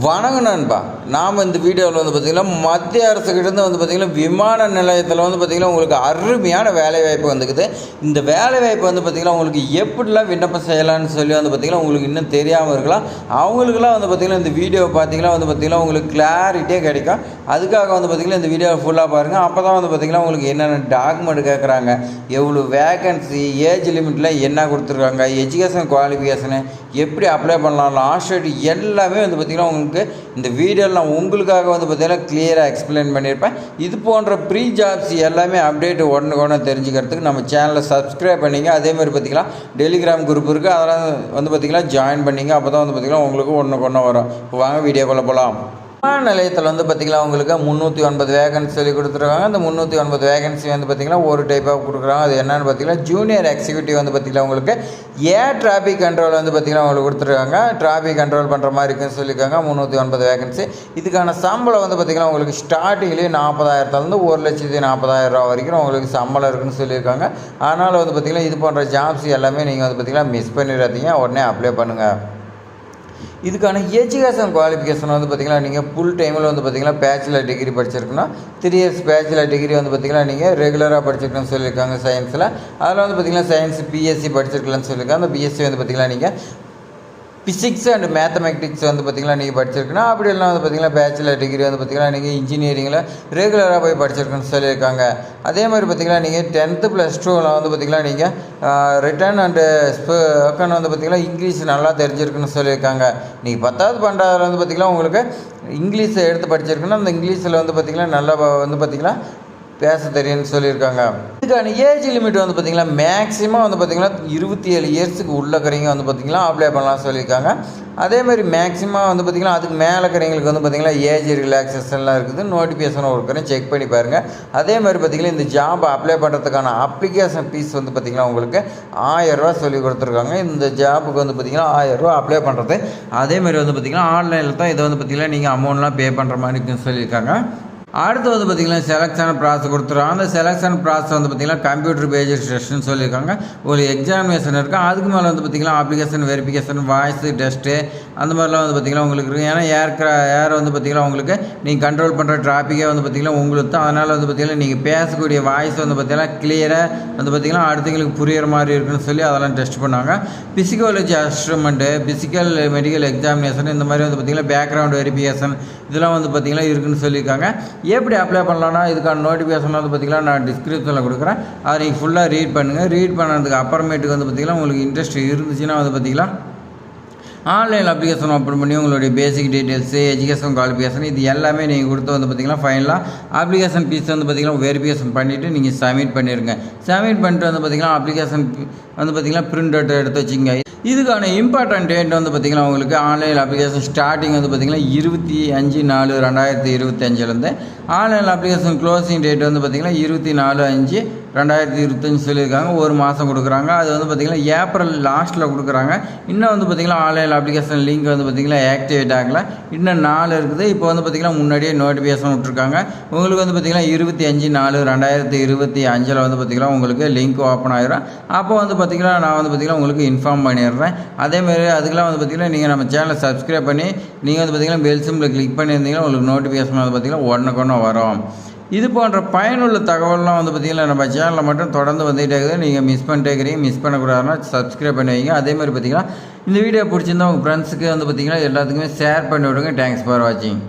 வணக்கம் நண்பா நாம் இந்த வீடியோவில் வந்து பார்த்திங்கன்னா மத்திய அரசுக்கிட்டேருந்து வந்து பார்த்திங்கன்னா விமான நிலையத்தில் வந்து பார்த்திங்கன்னா உங்களுக்கு அருமையான வேலைவாய்ப்பு வந்துக்குது இந்த வேலைவாய்ப்பு வந்து பார்த்திங்கன்னா உங்களுக்கு எப்படிலாம் விண்ணப்பம் செய்யலாம்னு சொல்லி வந்து பார்த்திங்கன்னா உங்களுக்கு இன்னும் தெரியாமல் இருக்கலாம் அவங்களுக்குலாம் வந்து பார்த்திங்கன்னா இந்த வீடியோ பார்த்திங்கன்னா வந்து பார்த்திங்கன்னா உங்களுக்கு கிளாரிட்டியே கிடைக்கும் அதுக்காக வந்து பார்த்திங்கன்னா இந்த வீடியோ ஃபுல்லாக பாருங்கள் அப்போ தான் வந்து பார்த்திங்கன்னா உங்களுக்கு என்னென்ன டாக்குமெண்ட் கேட்குறாங்க எவ்வளோ வேகன்சி ஏஜ் லிமிட்டில் என்ன கொடுத்துருக்காங்க எஜுகேஷன் குவாலிஃபிகேஷனு எப்படி அப்ளை பண்ணலாம் லாஸ்ட் எல்லாமே வந்து பார்த்திங்கன்னா உங்களுக்கு இந்த வீடியோவில் நான் உங்களுக்காக வந்து பார்த்திங்கன்னா கிளியராக எக்ஸ்பிளைன் பண்ணியிருப்பேன். இது போன்ற ப்ரீ ஜாப்ஸ் எல்லாமே அப்டேட் உடனே உடனே தெரிஞ்சுக்கிறதுக்கு நம்ம சேனலை சப்ஸ்கிரைப் பண்ணிங்க. அதே மாதிரி பார்த்திங்கன்னா டெலிகிராம் குரூப் இருக்குது அதெல்லாம் வந்து பார்த்திங்கன்னா ஜாயின் பண்ணிங்க. அப்போ தான் வந்து பார்த்திங்கன்னா உங்களுக்கு ஒன்று ஒன்று வரும். இப்போ வாங்க வீடியோக்குள்ளே போகலாம் விமான நிலையத்தில் வந்து பார்த்திங்கன்னா உங்களுக்கு முந்நூற்றி ஒன்பது வேகன்சி சொல்லி கொடுத்துருக்காங்க. அந்த முந்நூற்றி ஒன்பது வேகன்சி வந்து பார்த்திங்கன்னா ஒரு டைப்பாக கொடுக்குறாங்க. அது என்னென்னு பார்த்தீங்கன்னா ஜூனியர் எக்ஸிக்யூட்டிவ் வந்து பார்த்திங்கன்னா உங்களுக்கு ஏர் டிராஃபிக் கண்ட்ரோல் வந்து பார்த்திங்கன்னா உங்களுக்கு கொடுத்துருக்காங்க. டிராஃபிக் கண்ட்ரோல் பண்ணுற மாதிரி இருக்குன்னு சொல்லியிருக்காங்க முந்நூற்றி ஒன்பது வேகன்சி இதுக்கான சம்பளம் வந்து பார்த்திங்கன்னா உங்களுக்கு ஸ்டார்டிங்லேயே நாற்பதாயிரத்துலேருந்து ஒரு லட்சத்தி நாற்பதாயிரம் ரூபா வரைக்கும் உங்களுக்கு சம்பளம் இருக்குன்னு சொல்லியிருக்காங்க. அதனால் வந்து பார்த்திங்கன்னா இது போன்ற ஜாப்ஸ் எல்லாமே நீங்கள் வந்து பார்த்திங்கன்னா மிஸ் பண்ணிடாதீங்க. உடனே அப்ளை பண்ணுங்கள் இதுக்கான எஜுகேஷன் குவாலிஃபிகேஷன் வந்து பார்த்திங்கன்னா நீங்கள் ஃபுல் டைமில் வந்து பார்த்திங்கன்னா பேச்சுலர் டிகிரி படிச்சிருக்கணும். த்ரீ இயர்ஸ் பேச்சுலர் டிகிரி வந்து பார்த்திங்கன்னா நீங்கள் ரெகுலராக படிச்சிருக்கணும்னு சொல்லியிருக்காங்க சயின்ஸில் அதில் வந்து பார்த்திங்கன்னா சயின்ஸ் பிஎஸ்சி படிச்சிருக்கலாம்னு சொல்லியிருக்காங்க. அந்த பிஎஸ்சி வந்து பார்த்திங்கன்னா நீங்கள் ஃபிசிக்ஸ் அண்ட் மேத்தமெட்டிக்ஸ் வந்து பார்த்திங்கன்னா நீங்கள் படிச்சிருக்கணும். அப்படி இல்லைனா வந்து பார்த்திங்கன்னா பேச்சுலர் டிகிரி வந்து பார்த்திங்கன்னா நீங்கள் இன்ஜினியரிங்கில் ரெகுலராக போய் படிச்சிருக்கணும்னு சொல்லியிருக்காங்க. அதே மாதிரி பார்த்திங்கன்னா நீங்கள் டென்த்து ப்ளஸ் டூவில் வந்து பார்த்திங்கன்னா நீங்கள் ரிட்டர்ன் அண்டு ஸ்போக்கன் வந்து பார்த்திங்கன்னா இங்கிலீஷ் நல்லா தெரிஞ்சிருக்குன்னு சொல்லியிருக்காங்க. நீங்கள் பத்தாவது பன்னெண்டாவது வந்து பார்த்திங்கன்னா உங்களுக்கு இங்கிலீஷை எடுத்து படிச்சிருக்குன்னா அந்த இங்கிலீஷில் வந்து பார்த்திங்கன்னா நல்லா வந்து பார்த்திங்கன்னா பேச தெரியும்னு சொல்லியிருக்காங்க. இதுக்கான ஏஜ் லிமிட் வந்து பார்த்திங்கன்னா மேக்ஸிமம் வந்து பார்த்திங்கன்னா இருபத்தி ஏழு இயர்ஸுக்கு உள்ளக்கிறவங்க வந்து பார்த்திங்கன்னா அப்ளை பண்ணலாம் சொல்லியிருக்காங்க. அதே மாதிரி மேக்ஸிமம் வந்து பார்த்திங்கன்னா அதுக்கு மேலே இருக்கிறவங்களுக்கு வந்து பார்த்திங்கன்னா ஏஜ் ரிலாக்ஸேஷன்லாம் இருக்குது. நோட்டிஃபிகேஷன் இருக்கிறேன் செக் பண்ணி பாருங்கள் அதே மாதிரி பார்த்திங்கன்னா இந்த ஜாப் அப்ளை பண்ணுறதுக்கான அப்ளிகேஷன் ஃபீஸ் வந்து பார்த்திங்கன்னா உங்களுக்கு ஆயரூவா சொல்லி கொடுத்துருக்காங்க. இந்த ஜாப்புக்கு வந்து பார்த்திங்கன்னா ஆயரூவா அப்ளை பண்ணுறது அதே மாதிரி வந்து பார்த்திங்கன்னா ஆன்லைனில் தான் இதை வந்து பார்த்திங்கன்னா நீங்கள் அமௌண்ட்லாம் பே பண்ணுற மாதிரி இருக்குன்னு சொல்லியிருக்காங்க. அடுத்து வந்து பார்த்திங்கன்னா செலெக்ஷன் ப்ராசஸ் கொடுத்துருவாங்க அந்த செலெக்ஷன் ப்ராசஸ் வந்து பார்த்திங்கன்னா கம்ப்யூட்டர் பேஜ் டெஸ்ட்னு சொல்லியிருக்காங்க ஒரு எக்ஸாமினேஷன் இருக்கும் அதுக்கு மேலே வந்து பார்த்திங்கன்னா அப்ளிகேஷன் வெரிஃபிகேஷன் வாய்ஸ் டெஸ்ட்டு அந்த மாதிரிலாம் வந்து பார்த்திங்கன்னா உங்களுக்கு இருக்குது ஏன்னா ஏர் ஏர் வந்து பார்த்திங்கன்னா உங்களுக்கு நீங்கள் கண்ட்ரோல் பண்ணுற டிராஃபிக்கே வந்து பார்த்திங்கன்னா உங்களுக்கு தான் அதனால் வந்து பார்த்திங்கன்னா நீங்கள் பேசக்கூடிய வாய்ஸ் வந்து பார்த்திங்கன்னா கிளியராக வந்து பார்த்திங்கன்னா அடுத்தவங்களுக்கு புரியிற மாதிரி இருக்குன்னு சொல்லி அதெல்லாம் டெஸ்ட் பண்ணாங்க ஃபிசிக்காலஜி அஸ்ட்ருமெண்ட்டு ஃபிசிக்கல் மெடிக்கல் எக்ஸாமினேஷன் இந்த மாதிரி வந்து பார்த்திங்கன்னா பேக்ரவுண்ட் வெரிஃபிகேஷன் இதெல்லாம் வந்து பார்த்திங்கன்னா இருக்குன்னு சொல்லியிருக்காங்க எப்படி அப்ளை பண்ணலான்னா இதுக்கான நோட்டிஃபிகேஷன் வந்து பார்த்திங்கன்னா நான் டிஸ்கிரிப்ஷனில் கொடுக்குறேன். அதை நீங்கள் ஃபுல்லாக ரீட் பண்ணுங்கள் ரீட் பண்ணதுக்கு அப்புறமேட்டுக்கு வந்து பார்த்திங்கன்னா உங்களுக்கு இன்ட்ரெஸ்ட் இருந்துச்சுன்னா வந்து பார்த்திங்கன்னா ஆன்லைன் அப்ளிகேஷன் ஓப்பன் பண்ணி உங்களுடைய பேசிக் டீட்டெயில்ஸு எஜுகேஷன் குவாலிஃபிகேஷன் இது எல்லாமே நீங்கள் கொடுத்து வந்து பார்த்திங்கன்னா ஃபைனலாக அப்ளிகேஷன் ஃபீஸ் வந்து பார்த்திங்கன்னா வெரிஃபிகேஷன் பண்ணிவிட்டு நீங்கள் சப்மிட் பண்ணிடுங்க சப்மிட் பண்ணிட்டு வந்து பார்த்திங்கன்னா அப்ளிகேஷன் வந்து பார்த்திங்கன்னா பிரிண்ட் அவுட் எடுத்து வச்சுங்க இதுக்கான இம்பார்ட்டன்ட் டேட் வந்து பார்த்திங்கன்னா உங்களுக்கு ஆன்லைன் அப்ளிகேஷன் ஸ்டார்டிங் வந்து பார்த்திங்கன்னா இருபத்தி அஞ்சு நாலு ரெண்டாயிரத்தி இருபத்தஞ்சிலேருந்து ஆன்லைன் அப்ளிகேஷன் க்ளோசிங் டேட் வந்து பார்த்திங்கன்னா இருபத்தி நாலு அஞ்சு ரெண்டாயிரத்தி இருபத்தஞ்சு சொல்லியிருக்காங்க ஒரு மாதம் கொடுக்குறாங்க அது வந்து பார்த்திங்கன்னா ஏப்ரல் லாஸ்ட்டில் கொடுக்குறாங்க இன்னும் வந்து பார்த்திங்கன்னா ஆன்லைன் அப்ளிகேஷன் லிங்க் வந்து பார்த்திங்கன்னா ஆக்டிவேட் ஆகலை இன்னும் நாலு இருக்குது இப்போ வந்து பார்த்திங்கன்னா முன்னாடியே நோட்டிஃபிகேஷன் விட்ருக்காங்க உங்களுக்கு வந்து பார்த்திங்கன்னா இருபத்தி அஞ்சு நாலு ரெண்டாயிரத்தி இருபத்தி அஞ்சில் வந்து பார்த்திங்கன்னா உங்களுக்கு லிங்க் ஓப்பன் ஆகிரும் அப்போ வந்து பார்த்திங்கன்னா நான் வந்து பார்த்திங்கன்னா உங்களுக்கு இன்ஃபார்ம் பண்ணிடுறேன் அதேமாரி அதுக்கெலாம் வந்து பார்த்திங்கன்னா நீங்கள் நம்ம சேனலை சப்ஸ்கிரைப் பண்ணி நீங்கள் வந்து பார்த்திங்கன்னா பெல் சிம்பில் கிளிக் பண்ணியிருந்தீங்கன்னா உங்களுக்கு நோட்டிஃபிகேஷன் வந்து பார்த்திங்கன்னா உடனுக்கு ஒன்று வரும் இது போன்ற பயனுள்ள தகவல்லாம் வந்து பார்த்திங்கன்னா நம்ம சேனலில் மட்டும் தொடர்ந்து வந்துகிட்டே இருக்குது. நீங்கள் மிஸ் பண்ணிட்டே இருக்கிறீங்க மிஸ் பண்ணக்கூடாதுன்னா சப்ஸ்கிரைப் பண்ணி வைங்க அதே மாதிரி பார்த்திங்கன்னா இந்த வீடியோ பிடிச்சிருந்தா உங்கள் ஃப்ரெண்ட்ஸுக்கு வந்து பார்த்திங்கன்னா எல்லாத்துக்குமே ஷேர் பண்ணி விடுங்க. தேங்க்ஸ் ஃபார் வாட்சிங்